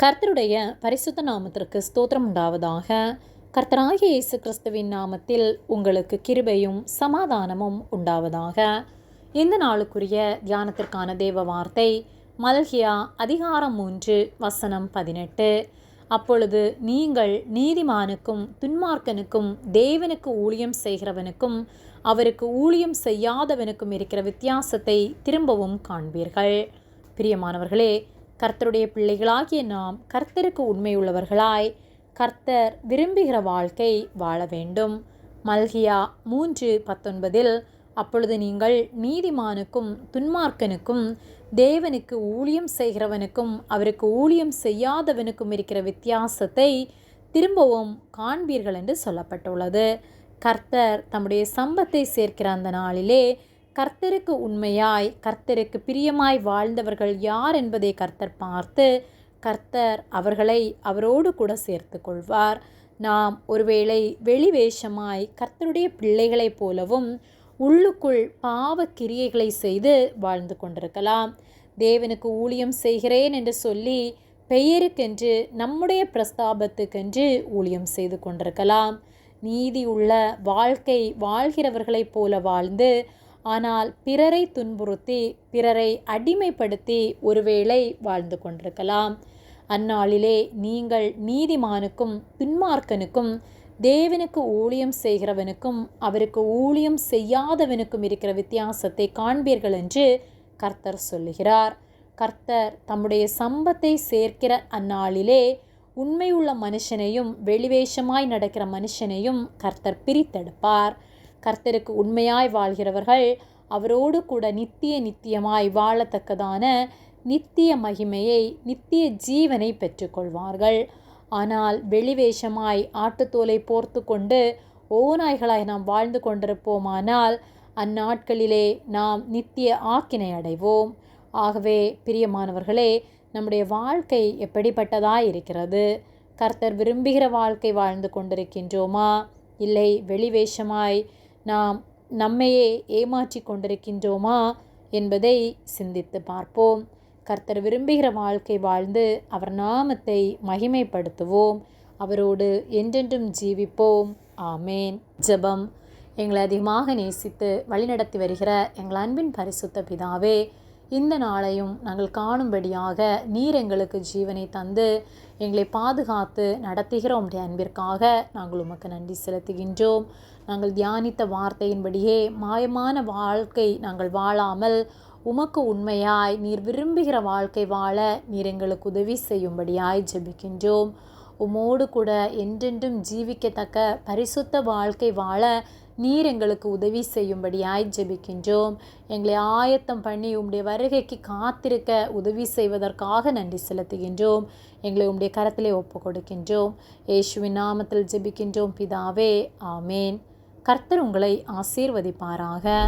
கர்த்தருடைய பரிசுத்த நாமத்திற்கு ஸ்தோத்திரம் உண்டாவதாக. கர்த்தராகிய இயேசு கிறிஸ்துவின் நாமத்தில் உங்களுக்கு கிருபையும் சமாதானமும் உண்டாவதாக. இந்த நாளுக்குரிய தியானத்திற்கான தேவ வார்த்தை மல்கியா அதிகாரம் மூன்று வசனம் பதினெட்டு. அப்பொழுது நீங்கள் நீதிமானுக்கும் துன்மார்க்கனுக்கும் தேவனுக்கு ஊழியம் செய்கிறவனுக்கும் அவருக்கு ஊழியம் செய்யாதவனுக்கும் இருக்கிற வித்தியாசத்தை திரும்பவும் காண்பீர்கள். பிரியமானவர்களே கர்த்தருடைய பிள்ளைகளாகிய நாம் கர்த்தருக்கு உண்மையுள்ளவர்களாய் கர்த்தர் விரும்புகிற வாழ்க்கை வாழ வேண்டும். மல்கியா மூன்று பத்தொன்பதில் அப்பொழுது நீங்கள் நீதிமானுக்கும் துன்மார்க்கனுக்கும் தேவனுக்கு ஊழியம் செய்கிறவனுக்கும் அவருக்கு ஊழியம் செய்யாதவனுக்கும் இருக்கிற வித்தியாசத்தை திரும்பவும் காண்பீர்கள் என்று சொல்லப்பட்டுள்ளது. கர்த்தர் தம்முடைய சம்பத்தை சேர்க்கிற அந்த நாளிலே கர்த்தருக்கு உண்மையாய் கர்த்தருக்கு பிரியமாய் வாழ்ந்தவர்கள் யார் என்பதை கர்த்தர் பார்த்து கர்த்தர் அவர்களை அவரோடு கூட சேர்த்து கொள்வார். நாம் ஒருவேளை வெளிவேஷமாய் கர்த்தருடைய பிள்ளைகளைப் போலவும் உள்ளுக்குள் பாவ கிரியைகளை செய்து வாழ்ந்து கொண்டிருக்கலாம். தேவனுக்கு ஊழியம் செய்கிறேன் என்று சொல்லி பெயருக்கென்று நம்முடைய பிரஸ்தாபத்துக்கென்று ஊழியம் செய்து கொண்டிருக்கலாம். நீதி உள்ள வாழ்க்கை வாழ்கிறவர்களைப் போல வாழ்ந்து ஆனால் பிறரை துன்புறுத்தி பிறரை அடிமைப்படுத்தி ஒருவேளை வாழ்ந்து கொண்டிருக்கலாம். அந்நாளிலே நீங்கள் நீதிமானுக்கும் துன்மார்க்கனுக்கும் தேவனுக்கு ஊழியம் செய்கிறவனுக்கும் அவருக்கு ஊழியம் செய்யாதவனுக்கும் இருக்கிற வித்தியாசத்தை காண்பீர்கள் என்று கர்த்தர் சொல்லுகிறார். கர்த்தர் தம்முடைய சம்பத்தை சேர்க்கிற அந்நாளிலே உண்மையுள்ள மனுஷனையும் வெளிவேஷமாய் நடக்கிற மனுஷனையும் கர்த்தர் பிரித்தெடுப்பார். கர்த்தருக்கு உண்மையாய் வாழ்கிறவர்கள் அவரோடு கூட நித்திய நித்தியமாய் வாழத்தக்கதான நித்திய மகிமையை நித்திய ஜீவனை பெற்றுக்கொள்வார்கள். ஆனால் வெளிவேஷமாய் ஆட்டுத்தோலை போர்த்து கொண்டு ஓநாய்களாய் நாம் வாழ்ந்து கொண்டிருப்போமானால் அந்நாட்களிலே நாம் நித்திய ஆக்கினை அடைவோம். ஆகவே பிரியமானவர்களே நம்முடைய வாழ்க்கை எப்படிப்பட்டதாய் இருக்கிறது கர்த்தர் விரும்புகிற வாழ்க்கை வாழ்ந்து கொண்டிருக்கின்றோமா? இல்லை வெளிவேஷமாய் நாம் நம்மையே ஏமாற்றி கொண்டிருக்கின்றோமா என்பதை சிந்தித்து பார்ப்போம். கர்த்தர் விரும்புகிற வாழ்க்கை வாழ்ந்து அவர் நாமத்தை மகிமைப்படுத்துவோம். அவரோடு என்றென்றும் ஜீவிப்போம். ஆமேன். ஜெபம் எங்களை அதிகமாக நேசித்து வழிநடத்தி வருகிற எங்கள் அன்பின் பரிசுத்த பிதாவே இந்த நாளையும் நாங்கள் காணும்படியாக நீர் எங்களுக்கு ஜீவனை தந்து எங்களை பாதுகாத்து நடத்துகிற உடைய அன்பிற்காக நாங்கள் உமக்கு நன்றி செலுத்துகின்றோம். நாங்கள் தியானித்த வார்த்தையின்படியே மாயமான வாழ்க்கை நாங்கள் வாழாமல் உமக்கு உண்மையாய் நீர் விரும்புகிற வாழ்க்கை வாழ நீர் எங்களுக்கு உதவி செய்யும்படியாய் ஜெபிக்கின்றோம். உமோடு கூட என்றென்றும் ஜீவிக்கத்தக்க பரிசுத்த வாழ்க்கை வாழ நீர் எங்களுக்கு உதவி செய்யும்படியாய் ஜெபிக்கின்றோம். எங்களை ஆயத்தம் பண்ணி உம்முடைய வருகைக்கு காத்திருக்க உதவி செய்வதற்காக நன்றி செலுத்துகின்றோம். எங்களை உம்முடைய கரத்திலே ஒப்பு கொடுக்கின்றோம் இயேசுவின் நாமத்தில் ஜெபிக்கின்றோம். பிதாவே ஆமேன். கர்த்தர் உங்களை ஆசீர்வதிப்பாராக.